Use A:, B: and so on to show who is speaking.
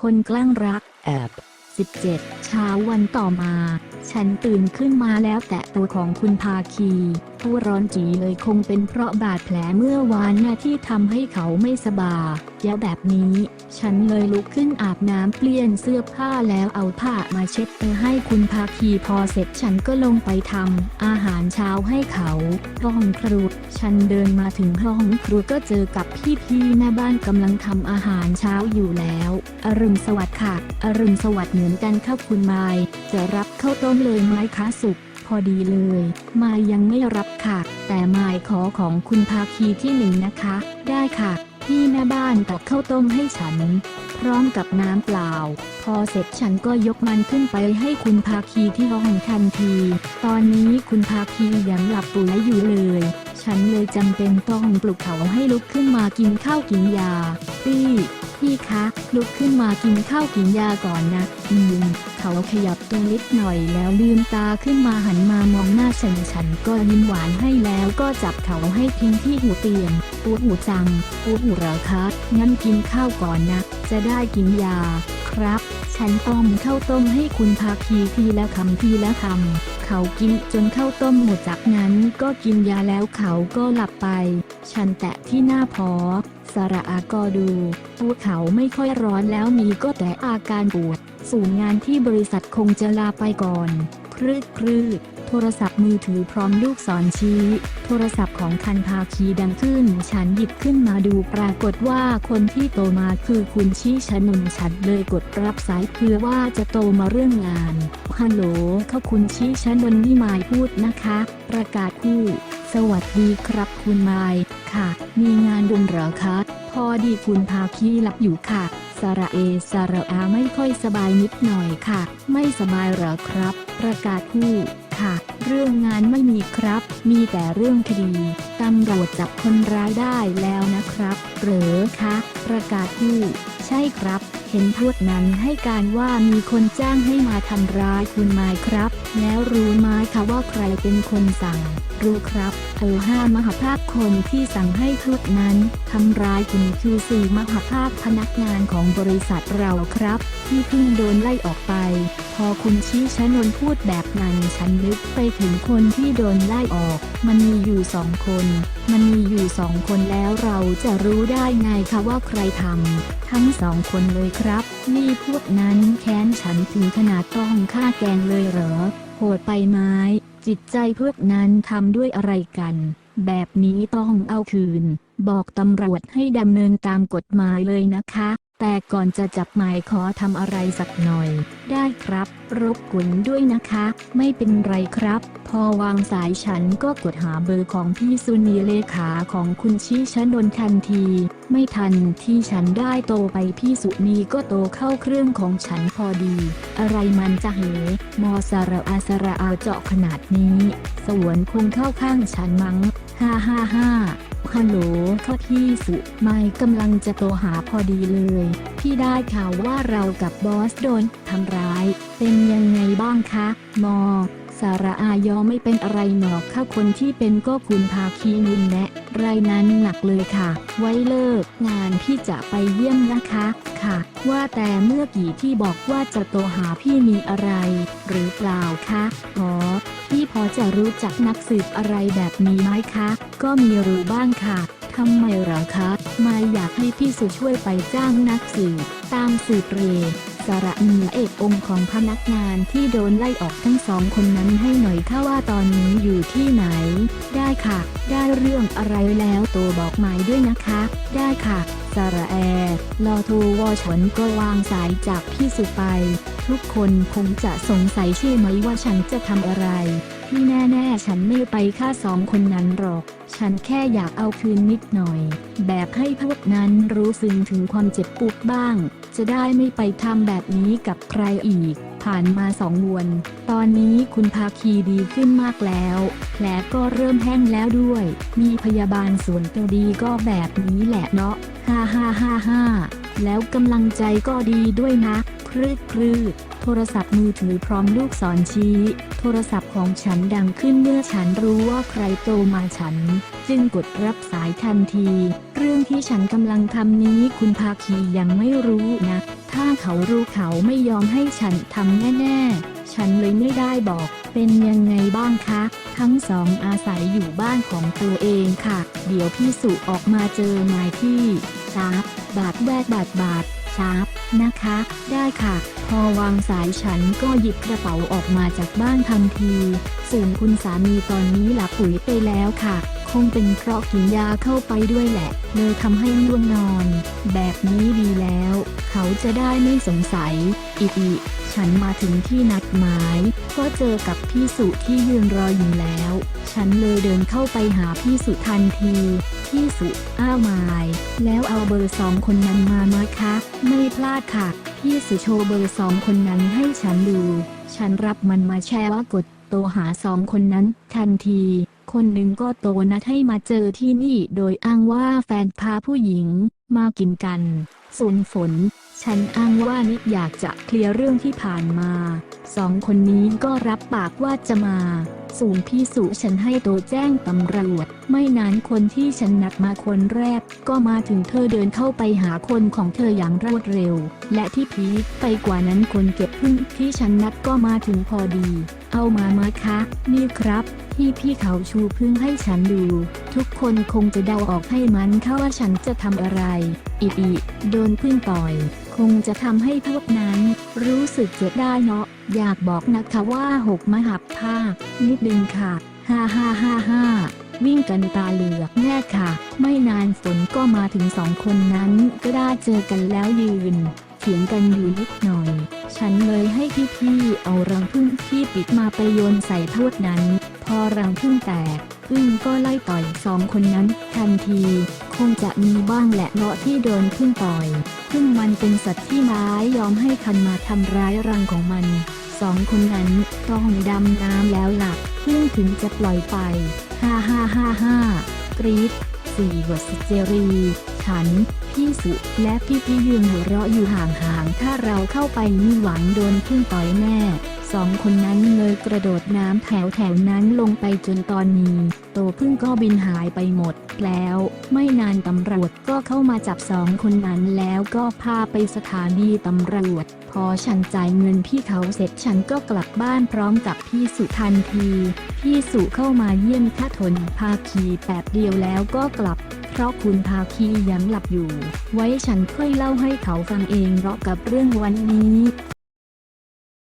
A: คนกล้างรัก แอบ 17 เช้าวันต่อมา ฉันตื่นขึ้นมาแล้วแตะตัวของคุณภาคีผู้ร้อนจีเลยคงเป็นเพราะบาดแผลเมื่อวานน่ะที่ทำให้เขาไม่สบายยะแบบนี้ ฉันเลยลุกขึ้นอาบน้ำเปลี่ยนเสื้อผ้าแล้วเอาผ้ามาเช็ดไปให้คุณภาคีพอเสร็จฉันก็ลงไปทำอาหารเช้าให้เขาห้องครัวฉันเดินมาถึงห้องครัวก็เจอกับพี่ๆแม่บ้านกำลังทำอาหารเช้าอยู่แล้ว อรุณสวัสดิ์ค่ะ อรุณสวัสดิ์เหมือนกันครับคุณไมายจะรับข้าวต้มเลยไหมคะสุกพอดีเลย มายยังไม่รับค่ะ แต่มายขอของคุณภาคีที่หนึ่งนะคะ ได้ค่ะ พี่แม่บ้านตักข้าวต้มให้ฉัน พร้อมกับน้ำเปล่า พอเสร็จฉันก็ยกมันขึ้นไปให้คุณภาคีที่ห้องทันที ตอนนี้คุณภาคียังหลับปุ๋ยอยู่เลย ฉันเลยจำเป็นต้องปลุกเขาให้ลุกขึ้นมากินข้าวกินยา พี่ พี่คะ ลุกขึ้นมากินข้าวกินยาก่อนนะอืม เขาขยับตัวนิดหน่อยแล้วลืมตาขึ้นมาหันมามองหน้าฉันฉันก็ยิ้มหวานให้แล้วก็จับเขาให้พิงที่หูเตียงปวดหูจังปวดหูเหรอคะงั้นกินข้าวก่อนนะ จะได้กินยา ครับ ฉันต้มข้าวต้มให้คุณภาคีทีละคำทีละคำเขากินจนข้าวต้มหมดจากนั้นก็กินยาแล้วเขาก็หลับไป ฉันแตะที่หน้าพอ ระอาก็ดูปวดเขาไม่ค่อยร้อนแล้วมีก็แต่อาการปวด สู่งานที่บริษัทคงจะลาไปก่อน ครืดครืดโทรศัพท์มือถือพร้อมลูกศรชี้ โทรศัพท์ของคันภาคีดังขึ้น ฉันหยิบขึ้นมาดูปรากฏว่าคนที่โตมาคือคุณชี้ชนุนฉันเลยกดรับสายเพื่อว่าจะโตมาเรื่องงานฮัลโหลเขาคุณชี้ชนนนี่มายพูดนะคะ ประกาศคู่ สวัสดีครับคุณไมาย ค่ะ มีงานดุนเหรอคะ พอดีคุณพาคีหลับอยู่ค่ะ สระเอสระอาไม่ค่อยสบายนิดหน่อยค่ะ ไม่สบายหรอครับ ประกาศคู่ค่ะ เรื่องงานไม่มีครับ มีแต่เรื่องคดี ตำรวจจับคนร้ายได้แล้วนะครับ เหรอคะ ประกาศคู่ใช่ครับ เห็นพวกนั้นให้การว่ามีคนจ้างให้มาทำร้ายคุณไมายครับ แล้วรู้ไหมคะว่าใครเป็นคนสั่ง รู้ครับ เออห้ามหาภาคคนที่สั่งให้พวกนั้นทำร้ายคุณคือสี่มหาภาคพนักงานของบริษัทเราครับ ที่เพิ่งโดนไล่ออกไปพอคุณชี้ชนนพูดแบบนั้นฉันนึกไปถึงคนที่โดนไล่ออก มันมีอยู่สองคน มันมีอยู่สองคนแล้วเราจะรู้ได้ไงคะว่าใครทำทั้งสองคนเลยครับ นี่พวกนั้นแค้นฉันถึงขนาดต้องฆ่าแกงเลยเหรอ โหดไปไหมจิตใจพวกนั้นทำด้วยอะไรกัน แบบนี้ต้องเอาคืน บอกตำรวจให้ดำเนินตามกฎหมายเลยนะคะ แต่ก่อนจะจับหมายขอทำอะไรสักหน่อย ได้ครับ รบกวนด้วยนะคะ ไม่เป็นไรครับ พอวางสายฉันก็กดหาเบอร์ของพี่สุนีเลขาของคุณชิชนนทันที ไม่ทันที่ฉันได้โตไปพี่สุนีก็โตเข้าเครื่องของฉันพอดี อะไรมันจะเหมอสระอาสระอาเจาะขนาดนี้ สวนคงเข้าข้างฉันมั้ง ฮ่าฮ่าฮ่า ฮัลโหลค่ะพี่สุไม่กำลังจะโตหาพอดีเลย พี่ได้ข่าวว่าเรากับบอสโดนทำร้าย เป็นยังไงบ้างคะ มอ สาระอายอไม่เป็นอะไรหนอกค่ะคนที่เป็นก็คุณพาคีนุนแนะรายนั้นหนักเลยค่ะ ไว้เลิกงานพี่จะไปเยี่ยมนะคะ ค่ะ ว่าแต่เมื่อกี้ที่บอกว่าจะโตหาพี่มีอะไร หรือเปล่าคะอ๋อ พี่พอจะรู้จักนักสืบอะไรแบบนี้ไหมคะ ก็มีรู้บ้างค่ะทำไมหรอคะไม่อยากให้พี่สุช่วยไปจ้างนักสืบตามสืบเรสระเนือเอกองค์ของพนักงานที่โดนไล่ออกทั้งสองคนนั้นให้หน่อยค่ะว่าตอนนี้อยู่ที่ไหน ได้ค่ะ ได้เรื่องอะไรแล้วโตบอกหมายด้วยนะคะ ได้ค่ะ สาระแอรอทรวอชนก็วางสายจากพี่สุไป ทุกคนคงจะสงสัยใช่ไหมว่าฉันจะทำอะไร ที่แน่ๆฉันไม่ไปฆ่าสองคนนั้นหรอก ฉันแค่อยากเอาคืนนิดหน่อย แบบให้พวกนั้นรู้สึกถึงความเจ็บปวดบ้าง จะได้ไม่ไปทำแบบนี้กับใครอีกผ่านมาสองวัน ตอนนี้คุณภาคีดีขึ้นมากแล้ว แผลก็เริ่มแห้งแล้วด้วย มีพยาบาลส่วนตัวดีก็แบบนี้แหละเนาะ ฮ่าฮ่าฮ่าฮ่าแล้วกำลังใจก็ดีด้วยนะ ครืดครืดโทรศัพท์มือถือพร้อมลูกศรชี้ โทรศัพท์ของฉันดังขึ้นเมื่อฉันรู้ว่าใครโตมาฉัน จึงกดรับสายทันที เรื่องที่ฉันกำลังทำนี้คุณภาคียังไม่รู้นะ ถ้าเขารู้เขาไม่ยอมให้ฉันทำแน่ๆ ฉันเลยไม่ได้บอก เป็นยังไงบ้างคะ ทั้งสองอาศัยอยู่บ้านของตัวเองค่ะ เดี๋ยวพี่สุออกมาเจอหมายที่ ชาร์ปบาทแวกบาทบาทชาร์ปนะคะ ได้ค่ะ พอวางสายฉันก็หยิบกระเป๋าออกมาจากบ้านทันที ส่วนคุณสามีตอนนี้หลับปุ๋ยไปแล้วค่ะ คงเป็นเพราะกินยาเข้าไปด้วยแหละ เลยทำให้ง่วงนอน แบบนี้ดีแล้ว เขาจะได้ไม่สงสัยอีกอีฉันมาถึงที่นัดหมาย ก็เจอกับพี่สุที่ยืนรออยู่แล้ว ฉันเลยเดินเข้าไปหาพี่สุทันที พี่สุอ้าวมาย แล้วเอาเบอร์สองคนนั้นมานะคะ ไม่พลาดค่ะ พี่สุโชว์เบอร์สองคนนั้นให้ฉันดู ฉันรับมันมาแชร์ว่ากดโตหาสองคนนั้นทันที คนหนึ่งก็โตนัดให้มาเจอที่นี่โดยอ้างว่าแฟนพาผู้หญิงมากินกัน ส่วนฝน ฉันอ้างว่านิดอยากจะเคลียร์เรื่องที่ผ่านมา สองคนนี้ก็รับปากว่าจะมา ส่วนพี่สุฉันให้โตแจ้งตำรวจ ไม่นานคนที่ฉันนัดมาคนแรก ก็มาถึงเธอเดินเข้าไปหาคนของเธออย่างรวดเร็ว และที่พีคไปกว่านั้นคนเก็บพึ่งที่ฉันนัดก็มาถึงพอดี เอามามาคะ นี่ครับ ที่พี่เขาชูพึ่งให้ฉันดู ทุกคนคงจะเดาออกให้มันเข้าว่าฉันจะทำอะไร อีอีโดนพึ่งต่อย คงจะทำให้พวกนั้น รู้สึกเจ็บได้เนาะ อยากบอกนะคะว่าหกมหับภาคนิดนึงค่ะ ฮ่าฮ่าฮ่าฮ่าวิ่งกันตาเหลือกแน่ค่ะ ไม่นานฝนก็มาถึงสองคนนั้นก็ได้เจอกันแล้วยืนเถียงกันอยู่นิดหน่อย ฉันเลยให้พี่ๆเอารังพึ่งที่ปิดมาไปโยนใส่พวกนั้น พอรังพึ่งแตกพึ่งก็ไล่ต่อยสองคนนั้น ทันที คงจะมีบ้างแหละเนาะที่โดนพึ่งต่อยพึ่งมันเป็นสัตว์ที่ร้ายยอมให้คันมาทำร้ายรังของมันสองคนนั้นต้องดำน้ำแล้วหลักพึ่งถึงจะปล่อยไป ฮ่าฮ่าฮ่าฮ่ากรี๊ด สี่บทสเจรี ฉัน พี่สุ และพี่พี่ยืนหัวเราะอยู่ห่างๆ ถ้าเราเข้าไปนี่หวังโดนพึ่งต่อยแน่ สองคนนั้นเลยกระโดดน้ำแถวแถวๆนั้นลงไปจนตอนนี้ โตพึ่งก็บินหายไปหมดแล้ว ไม่นานตำรวจก็เข้ามาจับสองคนนั้นแล้วก็พาไปสถานีตำรวจ พอฉันจ่ายเงินพี่เขาเสร็จฉันก็กลับบ้านพร้อมกับพี่สุทันที พี่สุเข้ามาเยี่ยมข้าทนพาคีแปบเดียวแล้วก็กลับเพราะคุณพาคียังหลับอยู่ ไว้ฉันค่อยเล่าให้เขาฟังเองเราะกับเรื่องวันนี้